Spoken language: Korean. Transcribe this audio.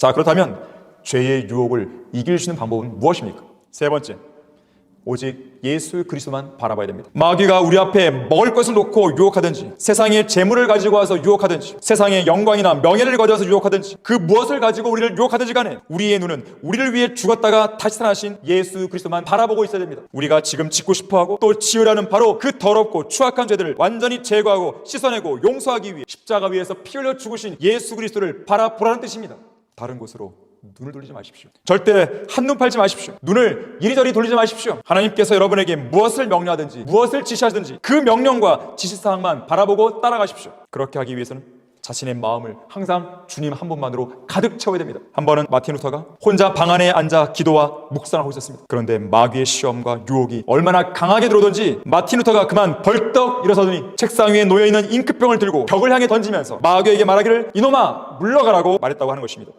자, 그렇다면 죄의 유혹을 이길 수 있는 방법은 무엇입니까? 세 번째, 오직 예수 그리스도만 바라봐야 됩니다. 마귀가 우리 앞에 먹을 것을 놓고 유혹하든지 세상의 재물을 가지고 와서 유혹하든지 세상의 영광이나 명예를 가져와서 유혹하든지 그 무엇을 가지고 우리를 유혹하든지 간에 우리의 눈은 우리를 위해 죽었다가 다시 살아나신 예수 그리스도만 바라보고 있어야 됩니다. 우리가 지금 짓고 싶어하고 또 지으라는 바로 그 더럽고 추악한 죄들을 완전히 제거하고 씻어내고 용서하기 위해 십자가 위에서 피 흘려 죽으신 예수 그리스도를 바라보라는 뜻입니다. 다른 곳으로 눈을 돌리지 마십시오. 절대 한눈 팔지 마십시오. 눈을 이리저리 돌리지 마십시오. 하나님께서 여러분에게 무엇을 명령하든지 무엇을 지시하든지 그 명령과 지시사항만 바라보고 따라가십시오. 그렇게 하기 위해서는 자신의 마음을 항상 주님 한 분만으로 가득 채워야 됩니다. 한 번은 마틴 루터가 혼자 방 안에 앉아 기도와 묵상하고 있었습니다. 그런데 마귀의 시험과 유혹이 얼마나 강하게 들어오던지 마틴 루터가 그만 벌떡 일어서더니 책상 위에 놓여 있는 잉크병을 들고 벽을 향해 던지면서 마귀에게 말하기를 이놈아 물러가라고 말했다고 하는 것입니다.